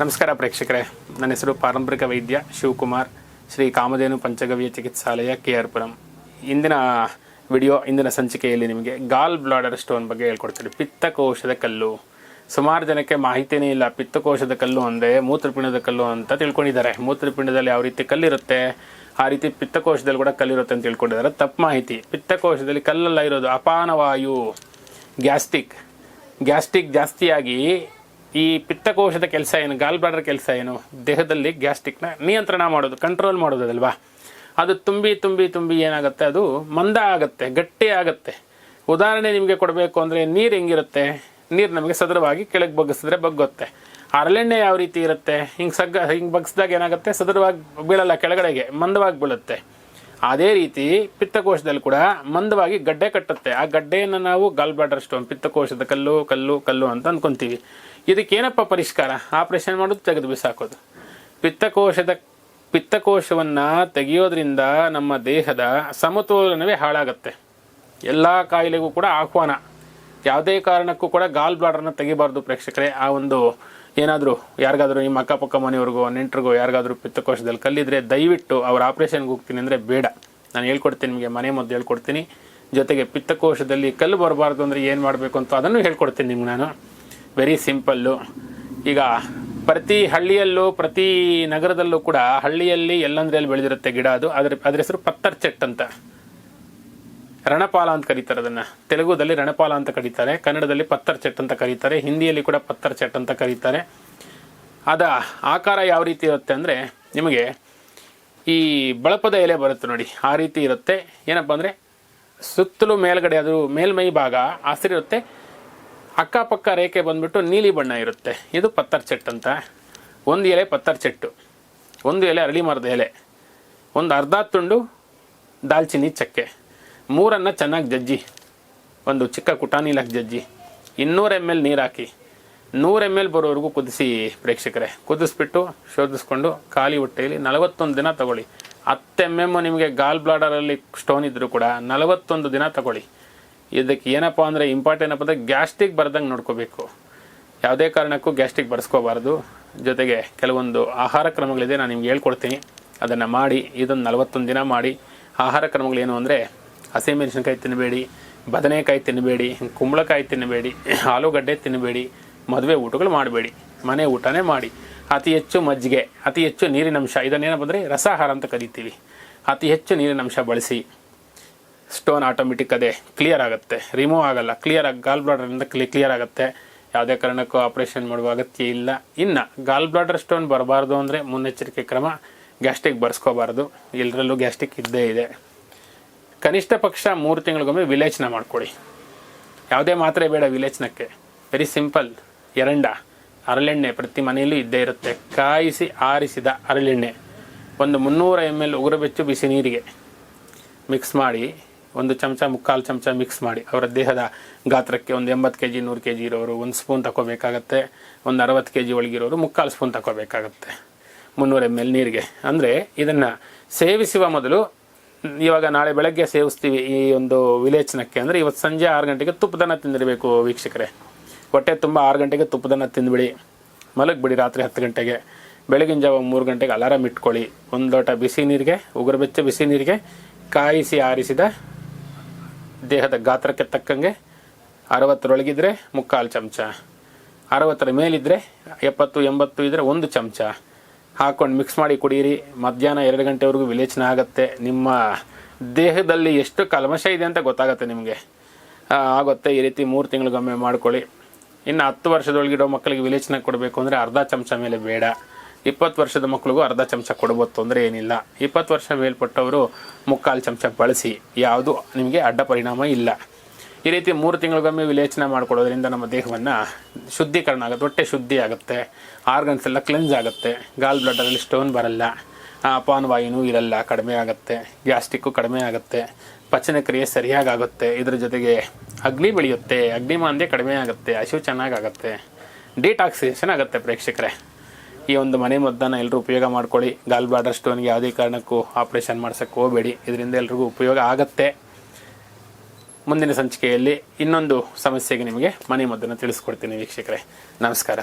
ನಮಸ್ಕಾರ ಪ್ರೇಕ್ಷಕರೇ. ನನ್ನ ಹೆಸರು ಪಾರಂಪರಿಕ ವೈದ್ಯ ಶಿವಕುಮಾರ್. ಶ್ರೀ ಕಾಮಧೇನು ಪಂಚಗವ್ಯ ಚಿಕಿತ್ಸಾಲಯ ಕೆ ಆರ್ ಪುರಂ ಇಂದಿನ ವಿಡಿಯೋ, ಇಂದಿನ ಸಂಚಿಕೆಯಲ್ಲಿ ನಿಮಗೆ ಗಾಲ್ ಬ್ಲಾಡರ್ ಸ್ಟೋನ್ ಬಗ್ಗೆ ಹೇಳ್ಕೊಡ್ತೀನಿ. ಪಿತ್ತಕೋಶದ ಕಲ್ಲು. ಸುಮಾರು ಜನಕ್ಕೆ ಮಾಹಿತಿನೇ ಇಲ್ಲ ಪಿತ್ತಕೋಶದ ಕಲ್ಲು ಅಂದರೆ ಮೂತ್ರಪಿಂಡದ ಕಲ್ಲು ಅಂತ ತಿಳ್ಕೊಂಡಿದ್ದಾರೆ. ಮೂತ್ರಪಿಂಡದಲ್ಲಿ ಯಾವ ರೀತಿ ಕಲ್ಲಿರುತ್ತೆ, ಆ ರೀತಿ ಪಿತ್ತಕೋಶದಲ್ಲಿ ಕೂಡ ಕಲ್ಲಿರುತ್ತೆ ಅಂತ ತಿಳ್ಕೊಂಡಿದ್ದಾರೆ. ತಪ್ಪು ಮಾಹಿತಿ. ಪಿತ್ತಕೋಶದಲ್ಲಿ ಕಲ್ಲಲ್ಲ ಇರೋದು ಅಪಾನವಾಯು ಗ್ಯಾಸ್ಟಿಕ್ ಗ್ಯಾಸ್ಟಿಕ್ ಜಾಸ್ತಿಯಾಗಿ ಈ ಪಿತ್ತಕೋಶದ ಕೆಲಸ ಏನು ಗಾಲ್ ಬ್ಲಾಡರ್ ಕೆಲಸ ಏನು, ದೇಹದಲ್ಲಿ ಗ್ಯಾಸ್ಟ್ರಿಕ್ನ ನಿಯಂತ್ರಣ ಮಾಡೋದು ಕಂಟ್ರೋಲ್ ಮಾಡೋದಲ್ವಾ ಅದು ತುಂಬಿ ತುಂಬಿ ತುಂಬಿ ಏನಾಗುತ್ತೆ? ಅದು ಮಂದ ಆಗುತ್ತೆ, ಗಟ್ಟಿ ಆಗುತ್ತೆ. ಉದಾಹರಣೆ ನಿಮಗೆ ಕೊಡಬೇಕು ಅಂದರೆ ನೀರು ಹೆಂಗಿರುತ್ತೆ? ನೀರು ನಮಗೆ ಸದರವಾಗಿ ಕೆಳಗೆ ಬಗ್ಗಿಸಿದ್ರೆ ಬಗ್ಗುತ್ತೆ. ಅರಳೆಣ್ಣೆ ಯಾವ ರೀತಿ ಇರುತ್ತೆ? ಹಿಂಗೆ ಸಗ್ಗ, ಹಿಂಗೆ ಬಗ್ಸಿದಾಗ ಏನಾಗುತ್ತೆ? ಸದರವಾಗಿ ಬೀಳಲ್ಲ, ಕೆಳಗಡೆಗೆ, ಮಂದವಾಗಿ ಬೀಳುತ್ತೆ. ಅದೇ ರೀತಿ ಪಿತ್ತಕೋಶದಲ್ಲಿ ಕೂಡ ಮಂದವಾಗಿ ಗಡ್ಡೆ ಕಟ್ಟುತ್ತೆ. ಆ ಗಡ್ಡೆಯನ್ನು ನಾವು ಗಲ್ ಬ್ಲಾಡರ್ ಸ್ಟೋನ್ ಪಿತ್ತಕೋಶದ ಕಲ್ಲು ಕಲ್ಲು ಕಲ್ಲು ಅಂತ ಅಂದ್ಕೊಂತೀವಿ ಇದಕ್ಕೇನಪ್ಪ ಪರಿಷ್ಕಾರ? ಆಪರೇಷನ್ ಮಾಡೋದು ತೆಗೆದು ಬಿಸಾಕೋದು. ಪಿತ್ತಕೋಶದ, ಪಿತ್ತಕೋಶವನ್ನು ತೆಗೆಯೋದ್ರಿಂದ ನಮ್ಮ ದೇಹದ ಸಮತೋಲನವೇ ಹಾಳಾಗುತ್ತೆ. ಎಲ್ಲ ಕಾಯಿಲೆಗೂ ಕೂಡ ಆಹ್ವಾನ. ಯಾವುದೇ ಕಾರಣಕ್ಕೂ ಕೂಡ ಗಾಲ್ ಬ್ಲಾಡರ್ನ ತೆಗಿಬಾರ್ದು ಪ್ರೇಕ್ಷಕರೇ. ಆ ಒಂದು ಏನಾದರೂ ಯಾರಿಗಾದರೂ ನಿಮ್ಮ ಅಕ್ಕಪಕ್ಕ ಮನೆಯವ್ರಿಗೋ, ನೆಂಟ್ರಿಗೋ ಯಾರಿಗಾದರೂ ಪಿತ್ತಕೋಶದಲ್ಲಿ ಕಲ್ಲಿದ್ರೆ ದಯವಿಟ್ಟು ಅವ್ರ ಆಪ್ರೇಷನ್ಗೆ ಹೋಗ್ತೀನಿ ಅಂದರೆ ಬೇಡ. ನಾನು ಹೇಳ್ಕೊಡ್ತೀನಿ ನಿಮಗೆ, ಮನೆ ಮದ್ದು ಹೇಳ್ಕೊಡ್ತೀನಿ. ಜೊತೆಗೆ ಪಿತ್ತಕೋಶದಲ್ಲಿ ಕಲ್ಲು ಬರಬಾರ್ದು ಅಂದರೆ ಏನು ಮಾಡಬೇಕು ಅಂತ ಅದನ್ನು ಹೇಳ್ಕೊಡ್ತೀನಿ ನಿಮ್ಗೆ ನಾನು. ವೆರಿ ಸಿಂಪಲ್ಲು ಈಗ ಪ್ರತಿ ಹಳ್ಳಿಯಲ್ಲೂ, ಪ್ರತಿ ನಗರದಲ್ಲೂ ಕೂಡ ಹಳ್ಳಿಯಲ್ಲಿ ಎಲ್ಲಂದ್ರಲ್ಲಿ ಬೆಳೆದಿರುತ್ತೆ ಗಿಡ ಅದು. ಅದ್ರ ಅದ್ರ ಹೆಸರು ಪತ್ತರ್ ಚೆಟ್ ಅಂತ. ರಣಪಾಲ ಅಂತ ಕರೀತಾರೆ ಅದನ್ನ. ತೆಲುಗುದಲ್ಲಿ ರಣಪಾಲ ಅಂತ ಕರೀತಾರೆ, ಕನ್ನಡದಲ್ಲಿ ಪತ್ತರ್ ಚೆಟ್ ಅಂತ ಕರೀತಾರೆ, ಹಿಂದಿಯಲ್ಲಿ ಕೂಡ ಪತ್ತರ್ ಚೆಟ್ ಅಂತ ಕರೀತಾರೆ. ಅದ ಆಕಾರ ಯಾವ ರೀತಿ ಇರುತ್ತೆ ಅಂದರೆ, ನಿಮಗೆ ಈ ಬಳಪದ ಎಲೆ ಬರುತ್ತೆ ನೋಡಿ, ಆ ರೀತಿ ಇರುತ್ತೆ. ಏನಪ್ಪ ಅಂದರೆ, ಸುತ್ತಲೂ ಮೇಲ್ಗಡೆ ಅದು ಮೇಲ್ಮೈ ಭಾಗ ಹಸಿರಿರುತ್ತೆ ಅಕ್ಕಪಕ್ಕ ರೇಖೆ ಬಂದ್ಬಿಟ್ಟು ನೀಲಿ ಬಣ್ಣ ಇರುತ್ತೆ. ಇದು ಪತ್ತರ್ ಚೆಟ್ ಅಂತ. ಒಂದು ಎಲೆ ಪತ್ತರ್ ಚೆಟ್ಟು. ಒಂದು ಎಲೆ ಅರಳಿ ಮರದ ಎಲೆ. ಒಂದು ಅರ್ಧ ತುಂಡು ದಾಲ್ಚಿನ್ನಿ ಚಕ್ಕೆ. ಮೂರನ್ನು ಚೆನ್ನಾಗಿ ಜಜ್ಜಿ. ಒಂದು ಚಿಕ್ಕ ಕುಟಾನಿಲಾಗಿ ಜಜ್ಜಿ. ಇನ್ನೂರು ಎಂ ಎಲ್ ನೀರು ಹಾಕಿ. ನೂರು ಎಂ ಎಲ್ ಬರೋವರೆಗೂ ಕುದಿಸಿ ಪ್ರೇಕ್ಷಕರೇ. ಕುದಿಸ್ಬಿಟ್ಟು ಶೋಧಿಸ್ಕೊಂಡು ಖಾಲಿ ಹೊಟ್ಟೆಯಲ್ಲಿ ನಲವತ್ತೊಂದು ದಿನ ತಗೊಳ್ಳಿ. ಹತ್ತು ಎಂ ಎಂ ನಿಮಗೆ ಗಾಲ್ ಬ್ಲಾಡರಲ್ಲಿ ಸ್ಟೋನ್ ಇದ್ದರೂ ಕೂಡ ನಲವತ್ತೊಂದು ದಿನ ತಗೊಳ್ಳಿ. ಇದಕ್ಕೆ ಏನಪ್ಪ ಅಂದರೆ ಇಂಪಾರ್ಟೆಂಟ್ ಏನಪ್ಪ ಅಂದರೆ ಗ್ಯಾಸ್ಟ್ರಿಕ್ ಬರ್ದಂಗೆ ನೋಡ್ಕೋಬೇಕು. ಯಾವುದೇ ಕಾರಣಕ್ಕೂ ಗ್ಯಾಸ್ಟ್ರಿಕ್ ಬರ್ಸ್ಕೋಬಾರ್ದು. ಜೊತೆಗೆ ಕೆಲವೊಂದು ಆಹಾರ ಕ್ರಮಗಳಿದೆ, ನಾನು ನಿಮ್ಗೆ ಹೇಳ್ಕೊಡ್ತೀನಿ. ಅದನ್ನು ಮಾಡಿ ಇದೊಂದು ನಲವತ್ತೊಂದು ದಿನ ಮಾಡಿ. ಆಹಾರ ಕ್ರಮಗಳೇನು ಅಂದರೆ ಹಸಿಮೆಣಸಿನ್ಕಾಯಿ ತಿನ್ನಬೇಡಿ, ಬದನೆಕಾಯಿ ತಿನ್ನಬೇಡಿ, ಕುಂಬಳಕಾಯಿ ತಿನ್ನಬೇಡಿ, ಆಲೂಗಡ್ಡೆ ತಿನ್ನಬೇಡಿ, ಮದುವೆ ಊಟಗಳು ಮಾಡಬೇಡಿ, ಮನೆ ಊಟನೇ ಮಾಡಿ. ಅತಿ ಹೆಚ್ಚು ಮಜ್ಜಿಗೆ, ಅತಿ ಹೆಚ್ಚು ನೀರಿನಂಶ ಇದನ್ನೇನಪ್ಪ ಅಂದರೆ ರಸಾಹಾರ ಅಂತ ಕರಿತೀವಿ. ಅತಿ ಹೆಚ್ಚು ನೀರಿನಂಶ ಬಳಸಿ. ಸ್ಟೋನ್ ಆಟೋಮೆಟಿಕ್ ಅದೇ, ಕ್ಲಿಯರ್ ಆಗುತ್ತೆ. ರಿಮೂವ್ ಆಗಲ್ಲ, ಕ್ಲಿಯರ್ ಆಗಿ, ಗಾಲ್ ಬ್ಲಾಡರಿಂದ ಕ್ಲಿ, ಕ್ಲಿಯರ್ ಆಗುತ್ತೆ. ಯಾವುದೇ ಕಾರಣಕ್ಕೂ ಆಪರೇಷನ್ ಮಾಡುವ ಅಗತ್ಯ ಇಲ್ಲ. ಇನ್ನು, ಗಾಲ್ ಬ್ಲಾಡರ್ ಸ್ಟೋನ್ ಬರಬಾರ್ದು ಅಂದರೆ ಮುನ್ನೆಚ್ಚರಿಕೆ ಕ್ರಮ, ಗ್ಯಾಸ್ಟ್ರಿಕ್ ಬರ್ಸ್ಕೋಬಾರ್ದು. ಎಲ್ಲರಲ್ಲೂ ಗ್ಯಾಸ್ಟ್ರಿಕ್ ಇದ್ದೇ ಇದೆ. ಕನಿಷ್ಠ ಪಕ್ಷ ಮೂರು ತಿಂಗಳಿಗೊಮ್ಮೆ ವಿಲೇಚನ ಮಾಡ್ಕೊಳ್ಳಿ. ಯಾವುದೇ ಮಾತ್ರೆ ಬೇಡ ವಿಲೇಚನಕ್ಕೆ ವೆರಿ ಸಿಂಪಲ್ ಎರಂಡ. ಹರಳೆಣ್ಣೆ ಪ್ರತಿ ಮನೆಯಲ್ಲೂ ಇದ್ದೇ ಇರುತ್ತೆ. ಕಾಯಿಸಿ ಆರಿಸಿದ ಹರಳೆಣ್ಣೆ ಒಂದು ಮುನ್ನೂರ ಎಂ ಎಲ್ ಉಗುರು ಬೆಚ್ಚು ಬಿಸಿ ನೀರಿಗೆ ಮಿಕ್ಸ್ ಮಾಡಿ, ಒಂದು ಚಮಚ, ಮುಕ್ಕಾಲು ಚಮಚ ಮಿಕ್ಸ್ ಮಾಡಿ. ಅವರ ದೇಹದ ಗಾತ್ರಕ್ಕೆ ಒಂದು ಎಂಬತ್ತು ಕೆ ಜಿ ನೂರು ಕೆ ಜಿ ಇರೋರು ಒಂದು ಸ್ಪೂನ್ ತಗೋಬೇಕಾಗತ್ತೆ ಒಂದು ಅರವತ್ತು ಕೆ ಜಿ ಒಳಗಿರೋರು ಮುಕ್ಕಾಲು ಸ್ಪೂನ್ ತಗೋಬೇಕಾಗತ್ತೆ ಮುನ್ನೂರು ಎಂ ಎಲ್ ನೀರಿಗೆ. ಅಂದರೆ ಇದನ್ನು ಸೇವಿಸುವ ಮೊದಲು ಇವಾಗ ನಾಳೆ ಬೆಳಗ್ಗೆ ಸೇವಿಸ್ತೀವಿ ಈ ಒಂದು ವಿಲೇಚನಕ್ಕೆ. ಅಂದರೆ ಇವತ್ತು ಸಂಜೆ ಆರು ಗಂಟೆಗೆ ತುಪ್ಪದನ್ನ ತಿಂದಿರಬೇಕು ವೀಕ್ಷಕರೇ. ಹೊಟ್ಟೆ ತುಂಬ ಆರು ಗಂಟೆಗೆ ತುಪ್ಪದನ್ನ ತಿಂದುಬಿಡಿ. ಮಲಗಿಬಿಡಿ ರಾತ್ರಿ ಹತ್ತು ಗಂಟೆಗೆ. ಬೆಳಗಿನ ಜಾವ ಮೂರು ಗಂಟೆಗೆ ಅಲಾರಾಮ್ ಇಟ್ಕೊಳ್ಳಿ. ಒಂದು ಲೋಟ ಬಿಸಿ ನೀರಿಗೆ, ಉಗುರು ಬೆಚ್ಚ ಬಿಸಿ ನೀರಿಗೆ ಕಾಯಿಸಿ ಆರಿಸಿದ ದೇಹದ ಗಾತ್ರಕ್ಕೆ ತಕ್ಕಂಗೆ ಅರವತ್ತರೊಳಗಿದ್ರೆ ಮುಕ್ಕಾಲು ಚಮಚ. ಅರವತ್ತರ ಮೇಲಿದ್ದರೆ ಎಪ್ಪತ್ತು, ಎಂಬತ್ತು ಇದ್ದರೆ ಒಂದು ಚಮಚ. ಹಾಕೊಂಡು ಮಿಕ್ಸ್ ಮಾಡಿ ಕುಡಿಯಿರಿ ಮಧ್ಯಾಹ್ನ ಎರಡು ಗಂಟೆವರೆಗೂ ವಿಲೇಚನ ಆಗುತ್ತೆ. ನಿಮ್ಮ ದೇಹದಲ್ಲಿ ಎಷ್ಟು ಕಲ್ಮಶ ಇದೆ ಅಂತ ಗೊತ್ತಾಗುತ್ತೆ ನಿಮಗೆ. ಆಗುತ್ತೆ. ಈ ರೀತಿ ಮೂರು ತಿಂಗಳಿಗೊಮ್ಮೆ ಮಾಡ್ಕೊಳ್ಳಿ. ಇನ್ನು ಹತ್ತು ವರ್ಷದೊಳಗಿಡೋ ಮಕ್ಕಳಿಗೆ ವಿಲೇಚನ ಕೊಡಬೇಕು ಅಂದರೆ ಅರ್ಧ ಚಮಚ ಮೇಲೆ ಬೇಡ. ಇಪ್ಪತ್ತು ವರ್ಷದ ಮಕ್ಕಳಿಗೂ ಅರ್ಧ ಚಮಚ ಕೊಡ್ಬೋದು ತೊಂದರೆ ಏನಿಲ್ಲ. ಇಪ್ಪತ್ತು ವರ್ಷ ಮೇಲ್ಪಟ್ಟವರು ಮುಕ್ಕಾಲು ಚಮಚ ಬಳಸಿ. ಯಾವುದು ನಿಮಗೆ ಅಡ್ಡ ಪರಿಣಾಮ ಇಲ್ಲ. ಈ ರೀತಿ ಮೂರು ತಿಂಗಳಿಗೊಮ್ಮೆ ವಿಲೇಚನೆ ಮಾಡಿಕೊಡೋದ್ರಿಂದ ನಮ್ಮ ದೇಹವನ್ನು ಶುದ್ಧೀಕರಣ ಆಗುತ್ತೆ ಹೊಟ್ಟೆ ಶುದ್ಧಿ ಆಗುತ್ತೆ ಆರ್ಗನ್ಸ್ ಎಲ್ಲ ಕ್ಲೆನ್ಸ್ ಆಗುತ್ತೆ ಗಾಲ್ ಬ್ಲಡ್ಡಲ್ಲಿ ಸ್ಟೋನ್ ಬರಲ್ಲ ಆ, ಅಪಾನವಾಯುನೂ ಇರಲ್ಲ ಕಡಿಮೆ ಆಗುತ್ತೆ ಗ್ಯಾಸ್ಟಿಕ್ಕು ಕಡಿಮೆ ಆಗುತ್ತೆ ಪಚನ ಕ್ರಿಯೆ ಸರಿಯಾಗಿ ಆಗುತ್ತೆ ಇದ್ರ ಜೊತೆಗೆ ಅಗ್ನಿ ಬೆಳೆಯುತ್ತೆ ಅಗ್ನಿಮಾಂದ್ಯ ಕಡಿಮೆ ಆಗುತ್ತೆ ಹಸಿವು ಚೆನ್ನಾಗಾಗುತ್ತೆ ಡಿಟಾಕ್ಸಿಯೇಷನ್ ಆಗುತ್ತೆ ಪ್ರೇಕ್ಷಕರೇ. ಈ ಒಂದು ಮನೆ ಮದ್ದನ್ನು ಎಲ್ಲರೂ ಉಪಯೋಗ ಮಾಡ್ಕೊಳ್ಳಿ ಗಾಲ್ ಬ್ಲಾಡರ್ ಸ್ಟೋನ್ಗೆ ಯಾವುದೇ ಕಾರಣಕ್ಕೂ ಆಪ್ರೇಷನ್ ಮಾಡ್ಸೋಕ್ಕೆ ಹೋಗಬೇಡಿ ಇದರಿಂದ ಎಲ್ರಿಗೂ ಉಪಯೋಗ ಆಗುತ್ತೆ. ಮುಂದಿನ ಸಂಚಿಕೆಯಲ್ಲಿ ಇನ್ನೊಂದು ಸಮಸ್ಯೆಗೆ ನಿಮಗೆ ಮನೆ ಮದ್ದನ್ನು ತಿಳಿಸ್ಕೊಡ್ತೀನಿ ವೀಕ್ಷಕರೇ. ನಮಸ್ಕಾರ.